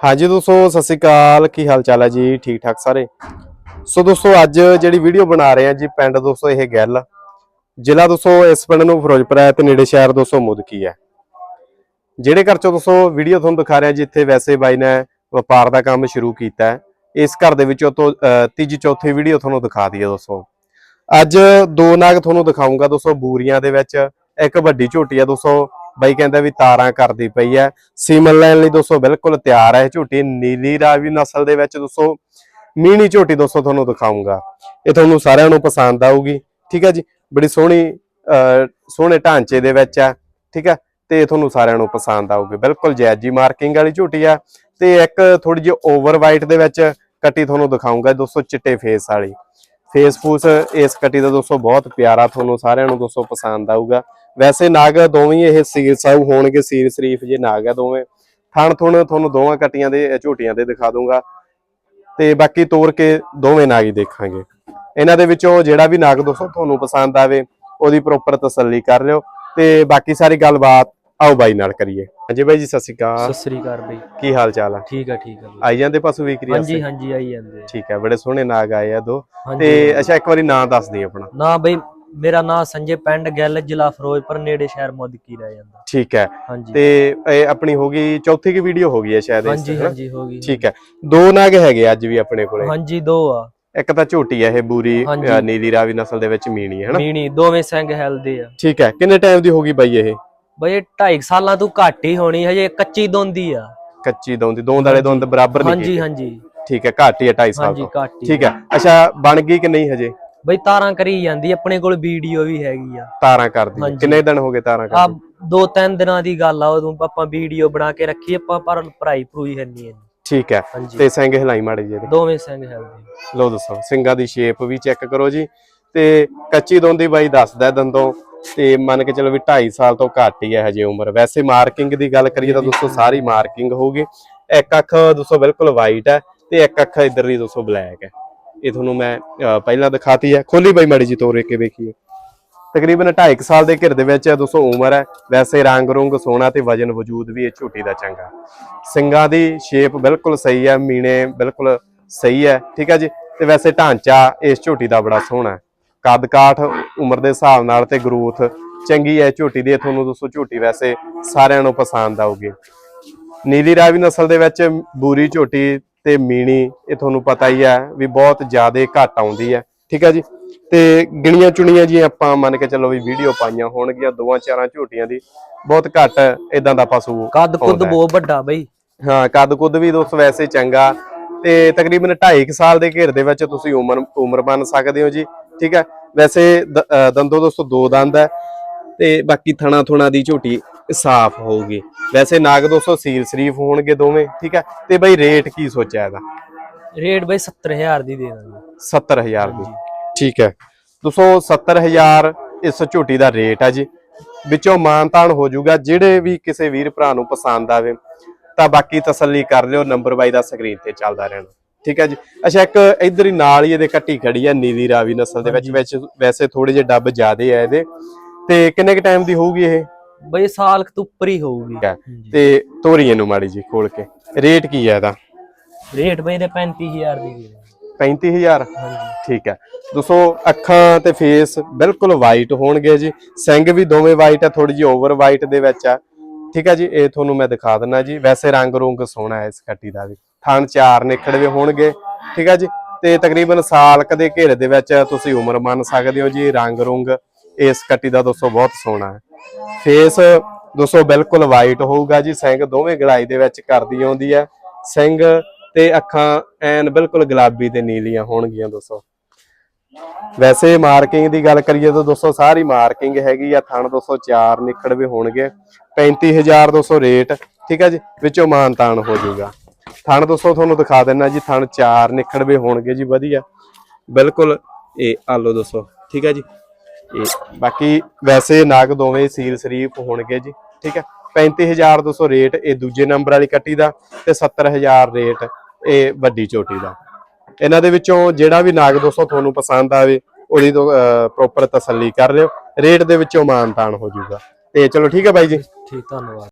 ਹਾਂਜੀ ਦੋਸਤੋ ਸਤਿ ਸ਼੍ਰੀ ਅਕਾਲ। ਕੀ ਹਾਲ ਚਾਲ ਹੈ ਜੀ? ਠੀਕ ਠਾਕ ਸਾਰੇ? ਸੋ ਦੋਸਤੋ ਅੱਜ ਜਿਹੜੀ ਵੀਡੀਓ ਬਣਾ ਰਹੇ ਆ ਜੀ ਪਿੰਡ ਦੋਸਤੋ ਇਹ ਗੱਲ। ਜ਼ਿਲ੍ਹਾ ਦੋਸਤੋ ਇਸ ਪਿੰਡ ਨੂੰ ਫਿਰੋਜ਼ਪੁਰ ਹੈ ਤੇ ਨੇੜੇ ਸ਼ਹਿਰ ਦੋਸਤੋ ਮੁਦਕੀ ਹੈ। ਜਿਹੜੇ ਘਰ ਚੋਂ ਦੋਸਤੋ ਵੀਡੀਓ ਤੁਹਾਨੂੰ ਦਿਖਾ ਰਿਹਾ ਜਿੱਥੇ ਵੈਸੇ ਬਾਈ ਨੇ ਵਪਾਰ ਦਾ ਕੰਮ ਸ਼ੁਰੂ ਕੀਤਾ ਇਸ ਘਰ ਦੇ ਵਿੱਚੋਂ ਤੋਂ ਅਹ, ਤੀਜੀ ਚੌਥੀ ਵੀਡੀਓ ਤੁਹਾਨੂੰ ਦਿਖਾ ਦਈਏ ਦੋਸਤੋ। ਅੱਜ ਦੋ ਨਾਗ ਤੁਹਾਨੂੰ ਦਿਖਾਉਂਗਾ ਦੋਸਤੋ ਬੂਰੀਆਂ ਦੇ ਵਿੱਚ। ਇੱਕ ਵੱਡੀ ਝੋਟੀ ਆ ਦੋਸਤੋ ਬਾਈ ਕਹਿੰਦਾ ਵੀ ਤਾਰਾਂ ਕਰਦੀ ਪਈ ਹੈ ਸੀਮਨ ਲੈਣ ਲਈ ਦੋਸਤੋ ਬਿਲਕੁਲ ਤਿਆਰ ਹੈ ਇਹ ਨੀਲੀ ਰਾਵੀ ਨਸਲ ਦੇ ਵਿੱਚ ਦੋਸਤੋ। ਮੀਣੀ ਝੋਟੀ ਦੋਸਤੋ ਤੁਹਾਨੂੰ ਦਿਖਾਉਂਗਾ। ਇਹ ਤੁਹਾਨੂੰ ਸਾਰਿਆਂ ਨੂੰ ਪਸੰਦ ਆਊਗੀ। ਠੀਕ ਹੈ ਜੀ? ਬੜੀ ਸੋਹਣੀ ਸੋਹਣੇ ਢਾਂਚੇ ਦੇ ਵਿੱਚ ਆ ਠੀਕ ਹੈ ਤੇ ਇਹ ਤੁਹਾਨੂੰ ਸਾਰਿਆਂ ਨੂੰ ਪਸੰਦ ਆਊਗੀ। ਬਿਲਕੁਲ ਜੈਜੀ ਮਾਰਕਿੰਗ ਵਾਲੀ ਝੋਟੀ ਆ ਤੇ ਇੱਕ ਥੋੜੀ ਜਿਹੀ ਓਵਰ ਵਾਈਟ ਦੇ ਵਿੱਚ ਕੱਟੀ ਤੁਹਾਨੂੰ ਦਿਖਾਉਂਗਾ ਦੋਸਤੋ, ਚਿੱਟੇ ਫੇਸ ਵਾਲੀ। ਫੇਸ ਫੂਸ ਇਸ ਕੱਟੀ ਦਾ ਦੋਸਤੋ ਬਹੁਤ ਪਿਆਰਾ ਤੁਹਾਨੂੰ ਸਾਰਿਆਂ ਨੂੰ ਦੋਸਤੋ ਪਸੰਦ ਆਊਗਾ। ਵੈਸੇ ਨਾਗ ਦੋਵੇਂ ਇਹ ਸੀਰ ਸਾਊ ਹੋਣਗੇ ਸੀਰ ਸ਼ਰੀਫ ਜੇ ਨਾਗ ਆ ਦੋਵੇਂ। ਥਣ ਥੁਣ ਤੁਹਾਨੂੰ ਦੋਵਾਂ ਕੱਟੀਆਂ ਦੇ ਝੋਟੀਆਂ ਦੇ ਦਿਖਾ ਦੂੰਗਾ। ਤੇ ਬਾਕੀ ਤੋੜ ਕੇ ਦੋਵੇਂ ਨਾਗ ਹੀ ਦੇਖਾਂਗੇ। ਇਹਨਾਂ ਦੇ ਵਿੱਚੋਂ ਜਿਹੜਾ ਵੀ ਨਾਗ ਦੋਸਤੋ ਤੁਹਾਨੂੰ ਪਸੰਦ ਆਵੇ ਉਹਦੀ ਪ੍ਰੋਪਰ ਤਸੱਲੀ ਕਰ ਲਿਓ। ਤੇ ਬਾਕੀ ਸਾਰੀ ਗੱਲਬਾਤ ਆਓ ਬਾਈ ਨਾਲ ਕਰੀਏ। ਹਾਂਜੀ ਬਾਈ ਜੀ ਸਤਿ ਸ਼੍ਰੀ ਅਕਾਲ। ਸਤਿ ਸ੍ਰੀ ਅਕਾਲ ਬਈ। ਕੀ ਹਾਲ ਚਾਲ ਆ? ਠੀਕ ਆ ਠੀਕ ਆ ਬਈ। ਆਈ ਜਾਂਦੇ ਪਸ਼ੂ ਵਿਕਰੀ ਹਾਂਜੀ ਹਾਂਜੀ ਆਈ ਜਾਂਦੇ ਆ। ਠੀਕ ਹੈ ਬੜੇ ਸੋਹਣੇ ਨਾਗ ਆਏ ਆ ਦੋ। ਹਾਂਜੀ ਤੇ ਅੱਛਾ ਇੱਕ ਵਾਰੀ ਨਾਂ ਦੱਸ ਦੇ ਆਪਣਾ। ਨਾ ਬਈ ਮੇਰਾ ਨਾਮ ਸੰਜੇ ਪਿੰਡ ਗਿੱਲ ਜ਼ਿਲ੍ਹਾ ਫਿਰੋਜ਼ਪੁਰ ਨੇੜੇ ਸ਼ਹਿਰ ਮੁਦਕੀ ਰਹਿ ਜਾਂਦਾ। ਠੀਕ ਹੈ। ਹਾਂਜੀ। ਤੇ ਇਹ ਆਪਣੀ ਹੋ ਗਈ ਚੌਥੀ ਕੀ ਵੀਡੀਓ ਹੋ ਗਈ ਹੈ ਸ਼ਾਇਦ ਹਾਂਜੀ? ਹਾਂਜੀ ਹੋ ਗਈ ਠੀਕ ਹੈ। ਦੋ ਨਾਗ ਹੈਗੇ ਅੱਜ ਵੀ ਆਪਣੇ ਕੋਲੇ। ਹਾਂਜੀ ਦੋ ਆ। ਇੱਕ ਤਾਂ ਝੋਟੀ ਹੈ ਇਹ ਬੂਰੀ ਨੀਲੀ ਰਾਵੀ ਨਸਲ ਦੇ ਵਿੱਚ ਮੀਣੀ ਹੈ ਹਨਾ? ਮੀਣੀ ਦੋਵੇਂ ਸਿੰਘ ਹੈਲਦੇ ਆ। ਠੀਕ ਹੈ। ਕਿੰਨੇ ਟਾਈਮ ਦੀ ਹੋ ਗਈ ਬਾਈ ਇਹ? ਬਈ ਇਹ 2.5 ਸਾਲਾਂ ਤੋਂ ਘੱਟ ਹੀ ਹੋਣੀ ਹਜੇ ਕੱਚੀ ਦੋਂਦੀ ਆ। ਕੱਚੀ ਦੋਂਦੀ ਦੋਂਦ ਵਾਲੇ ਦੋਂਦ ਬਰਾਬਰ ਨਹੀਂ ਹਾਂਜੀ। ਹਾਂਜੀ। ਠੀਕ ਹੈ ਘੱਟ ਹੀ ਹੈ 2.5 ਸਾਲ ਹਾਂਜੀ ਤੋਂ। ਠੀਕ ਹੈ। ਅੱਛਾ ਬਣ ਗਈ ਕਿ ਨਹੀਂ ਹਜੇ? ਬਈ ਤਾਰਾਂ ਕਰੀ ਜਾਂਦੀ ਆਪਣੇ ਕੋਲ ਵੀਡੀਓ ਵੀ ਹੈਗੀ ਆ। ਤਾਰਾਂ ਕਰਦੀ। ਕਿੰਨੇ ਦਿਨ ਹੋ ਗਏ ਤਾਰਾਂ ਆ ਕਰਦੀ? ਦੋ ਤਿੰਨ ਦਿਨਾਂ ਦੀ ਗੱਲ ਆ ਉਦੋਂ ਆਪਾਂ ਵੀਡੀਓ ਬਣਾ ਕੇ ਰੱਖੀ ਆਪਾਂ ਪਰ ਭਰਾਈ ਭਰੂਈ ਹੈ ਨਹੀਂ ਠੀਕ ਹੈ। ਹਾਂਜੀ। ਤੇ ਸਿੰਘ ਹਿਲਾਈ ਮਾੜੇ ਦੇ ਦੋਵੇਂ ਸਿੰਘ ਹੈਲਦੇ ਲੋ ਦੱਸੋ ਸਿੰਘਾਂ ਦੀ ਸ਼ੇਪ ਵੀ ਚੈੱਕ ਕਰੋ ਜੀ। ਤੇ ਕੱਚੀ ਦੋਂਦੀ ਬਾਈ ਦੱਸਦਾ ਹੈ ਦੰਦੋਂ ਤੇ ਮੰਨ ਕੇ ਚਲੋ ਵੀ 2.5 ਸਾਲ ਤੋਂ ਘੱਟ ਹੀ ਹੈ ਹਜੇ ਉਮਰ। ਵੈਸੇ ਮਾਰਕਿੰਗ ਦੀ ਗੱਲ ਕਰੀਏ ਤਾਂ ਦੋਸਤੋ ਸਾਰੀ ਮਾਰਕਿੰਗ ਹੋਊਗੀ। ਇੱਕ ਅੱਖ ਦੋਸਤੋ ਬਿਲਕੁਲ ਵਾਈਟ ਹੈ ਤੇ ਇੱਕ ਅੱਖ ਇਧਰ ਦੀ ਦੋਸਤੋ ਬਲੈਕ ਹੈ। ਇਹ ਤੁਹਾਨੂੰ ਮੈਂ ਪਹਿਲਾਂ ਦਿਖਾਤੀ ਹੈ। ਖੋਲੀ ਬਾਈ ਮਾੜੀ ਜੀ ਤੋਰੇ ਕੇ ਵੇਖੀਏ। ਤਕਰੀਬਨ 2.5 ਸਾਲ ਦੇ ਘਿਰ ਦੇ ਵਿੱਚ ਹੈ ਦੋਸਤੋ ਉਮਰ ਹੈ। ਵੈਸੇ ਰੰਗ ਰੁੰਗ ਸੋਹਣਾ ਤੇ ਵਜਨ ਵਜੂਦ ਵੀ ਇਹ ਝੋਟੀ ਦਾ ਚੰਗਾ। ਸਿੰਗਾਂ ਦੀ ਸ਼ੇਪ ਬਿਲਕੁਲ ਸਹੀ ਹੈ ਮੀਣੇ ਬਿਲਕੁਲ ਸਹੀ ਹੈ, ਠੀਕ ਹੈ ਜੀ? ਤੇ ਵੈਸੇ ਢਾਂਚਾ ਇਸ ਝੋਟੀ ਦਾ ਬੜਾ ਸੋਹਣਾ ਹੈ। ਕੱਦ ਕਾਠ ਉਮਰ ਦੇ ਹਿਸਾਬ ਨਾਲ ਤੇ ਗਰੋਥ ਚੰਗੀ ਹੈ। ਝੋਟੀ ਦੀ ਤੁਹਾਨੂੰ ਦੋਸਤੋ ਝੋਟੀ ਵੈਸੇ ਸਾਰਿਆਂ ਨੂੰ ਪਸੰਦ ਆਊਗੀ। ਨੀਲੀ ਰਾਵੀ ਨਸਲ ਦੇ ਵਿੱਚ ਬੂਰੀ ਝੋਟੀ ਤੇ ਮੀਣੀ ਇਹ ਤੁਹਾਨੂੰ ਪਤਾ ਹੀ ਹੈ ਵੀ ਬਹੁਤ ਜ਼ਿਆਦਾ ਘੱਟ ਆਉਂਦੀ ਹੈ। ਠੀਕ ਹੈ ਜੀ? ਤੇ ਗਿਣੀਆਂ ਚੁਣੀਆਂ ਜੀ ਆਪਾਂ ਮੰਨ ਕੇ ਚੱਲੋ ਵੀ ਵੀਡੀਓ ਪਾਈਆਂ ਹੋਣਗੀਆਂ ਦੋਵਾਂ ਚਾਰਾਂ ਝੋਟੀਆਂ ਦੀ ਬਹੁਤ ਘੱਟ ਇਦਾਂ ਦਾ ਪਸ਼ੂ ਕੱਦ ਕੁੱਦ। ਬਹੁਤ ਵੱਡਾ ਬਈ। ਹਾਂ ਕੱਦ ਕੁੱਦ ਵੀ ਦੋਸਤ ਵੈਸੇ ਚੰਗਾ। ਤੇ ਤਕਰੀਬਨ 2.5 ਸਾਲ ਦੇ ਘੇਰ ਦੇ ਵਿੱਚ ਤੁਸੀਂ ਉਮਰ ਉਮਰ ਬਣ ਸਕਦੇ ਹੋ ਜੀ। ਠੀਕ ਹੈ? ਵੈਸੇ ਦੰਦੋ ਦੋਸਤੋ ਦੋ ਦੰਦ ਹੈ। ਤੇ ਬਾਕੀ ਥਣਾ ਥੁਣਾ ਦੀ ਝੋਟੀ ਸਾਫ਼ ਹੋਊਗੀ। ਵੈਸੇ ਨਾਗ ਦੋਸਤੋ ਸੀਲ ਸ਼ਰੀਫ ਹੋਣਗੇ ਦੋਵੇਂ ਠੀਕ ਹੈ? ਤੇ ਬਈ ਰੇਟ ਕੀ ਸੋਚਿਆ ਇਹਦਾ? ਰੇਟ ਬਈ 70000 ਦੀ ਦੇ ਦਾਂਗੇ। 70000 ਦੀ। ਠੀਕ ਹੈ। ਦੋਸਤੋ 70000 ਇਸ ਝੋਟੀ ਦਾ ਰੇਟ ਹੈ ਜੀ। ਵਿੱਚੋਂ ਮਾਨਤਾਨ ਹੋ ਜਾਊਗਾ ਜਿਹੜੇ ਵੀ ਕਿਸੇ ਵੀਰ ਭਰਾ ਨੂੰ ਪਸੰਦ ਆਵੇ ਤਾਂ ਬਾਕੀ ਤਸੱਲੀ ਕਰ ਲਿਓ ਨੰਬਰ ਬਾਈ ਦਾ ਸਕਰੀਨ ਤੇ ਚੱਲਦਾ ਰਹਿਣਾ। ਠੀਕ ਹੈ ਜੀ। ਅੱਛਾ ਇੱਕ ਇਧਰ ਹੀ ਨਾਲ ਹੀ ਇਹਦੇ ਕੱਟੀ ਖੜੀ ਹੈ ਨੀਲੀ ਰਾਵੀ ਨਸਲ ਦੇ ਵਿੱਚ ਵਿੱਚ ਵੈਸੇ ਥੋੜੇ ਜਿਹੇ ਡੱਬ ਜ਼ਿਆਦੇ ਆ ਇਹਦੇ। ਤੇ ਕਿੰਨੇ ਕ ਟਾਈਮ ਦੀ ਹੋਊਗੀ ਇਹ? ਬਈ ਸਾਲ ਤੋਂ ਉੱਪਰ ਹੀ ਹੋਊਗੀ। ਹੈ। ਤੇ ਤੋਰੀ ਇਹਨੂੰ ਮਾੜੀ ਜੀ ਖੋਲ ਕੇ। ਰੇਟ ਕੀ ਹੈ ਇਹਦਾ? ਰੇਟ ਬਈ ਦੇ 35000 ਦੀ ਦੇ ਦਾਂਗੇ 35000 ਹਾਂਜੀ। ਠੀਕ ਹੈ। ਦੋਸਤੋ ਅੱਖਾਂ ਤੇ ਫੇਸ ਬਿਲਕੁਲ ਵਾਈਟ ਹੋਣਗੇ ਜੀ। ਸਿੰਘ ਵੀ ਦੋਵੇਂ ਵਾਈਟ ਹੈ ਥੋੜੀ ਜਿਹੀ ਓਵਰ ਵਾਈਟ ਦੇ ਵਿੱਚ ਆ। ਠੀਕ ਹੈ ਜੀ ਇਹ ਤੁਹਾਨੂੰ ਮੈਂ ਦਿਖਾ ਦਿੰਨਾ ਜੀ। ਵੈਸੇ ਰੰਗ ਰੁੰਗ ਸੋਹਣਾ ਹੈ ਇਸ ਕੱਟੀ ਦਾ ਵੀ। ਥਣ ਚਾਰ ਨਿਕੜਵੇ ਹੋਣਗੇ। ਠੀਕ ਹੈ ਜੀ ਤੇ ਤਕਰੀਬਨ ਸਾਲ ਕਦੇ ਘੇਰੇ ਦੇ ਵਿੱਚ ਤੁਸੀਂ ਉਮਰ ਮੰਨ ਸਕਦੇ ਹੋ ਜੀ। ਰੰਗ ਰੁੰਗ ਇਸ ਕੱਟੀ ਦਾ ਦੋਸਤੋ ਬਹੁਤ ਸੋਹਣਾ ਹੈ। ਫੇਸ ਦੋਸਤੋ ਬਿਲਕੁਲ ਵਾਈਟ ਹੋਊਗਾ ਜੀ, ਸਿੰਘ ਦੋਵੇਂ ਗੜਾਈ ਦੇ ਵਿੱਚ ਕਰਦੀ ਆਉਂਦੀ ਹੈ। ਸਿੰਘ ਤੇ ਅੱਖਾਂ ਐਨ ਬਿਲਕੁਲ ਗੁਲਾਬੀ ਤੇ ਨੀਲੀਆਂ ਹੋਣਗੀਆਂ ਦੋਸਤੋ। ਵੈਸੇ ਮਾਰਕਿੰਗ ਦੀ ਗੱਲ ਕਰੀਏ ਤਾਂ ਦੋਸਤੋ ਸਾਰੀ ਮਾਰਕਿੰਗ ਹੈਗੀ ਆ, ਥਣ 204 ਨਿਕੜਵੇ ਹੋਣਗੇ। 35200 ਰੇਟ ਠੀਕ ਹੈ ਜੀ, ਵਿੱਚੋਂ ਮਾਨਤਾਨ ਹੋ ਜਾਊਗਾ। ਥਣ ਦੋਸਤੋ ਤੁਹਾਨੂੰ ਦਿਖਾ ਦਿੰਨਾ ਜੀ, ਥਣ 4 ਨਿਕੜਵੇ ਹੋਣਗੇ ਜੀ, ਵਧੀਆ। ਬਿਲਕੁਲ ਇਹ ਆਲੋ ਦੋਸਤੋ, ਠੀਕ ਹੈ ਜੀ। ਇਹ ਬਾਕੀ ਵੈਸੇ ਨਾਗ ਦੋਵੇਂ ਸੀਲ ਸ਼ਰੀਫ ਹੋਣਗੇ ਜੀ, ਠੀਕ ਹੈ। 35200 ਰੇਟ ਇਹ ਦੂਜੇ ਨੰਬਰ ਵਾਲੀ ਕੱਟੀ ਦਾ ਤੇ 70000 ਰੇਟ ਇਹ ਵੱਡੀ ਚੋਟੀ ਦਾ। ਇਹਨਾਂ ਦੇ ਵਿੱਚੋਂ ਜਿਹੜਾ ਵੀ ਨਾਗ ਦੋਸਤੋ ਤੁਹਾਨੂੰ ਪਸੰਦ ਆਵੇ, ਉਹਦੀ ਪ੍ਰੋਪਰ ਤਸੱਲੀ ਕਰ ਲਿਓ। ਰੇਟ ਦੇ ਵਿੱਚੋਂ ਮਾਨਤਾਨ ਹੋ ਜਾਊਗਾ। ਤੇ ਚਲੋ ਠੀਕ ਹੈ ਬਾਈ ਜੀ। ਠੀਕ, ਧੰਨਵਾਦ।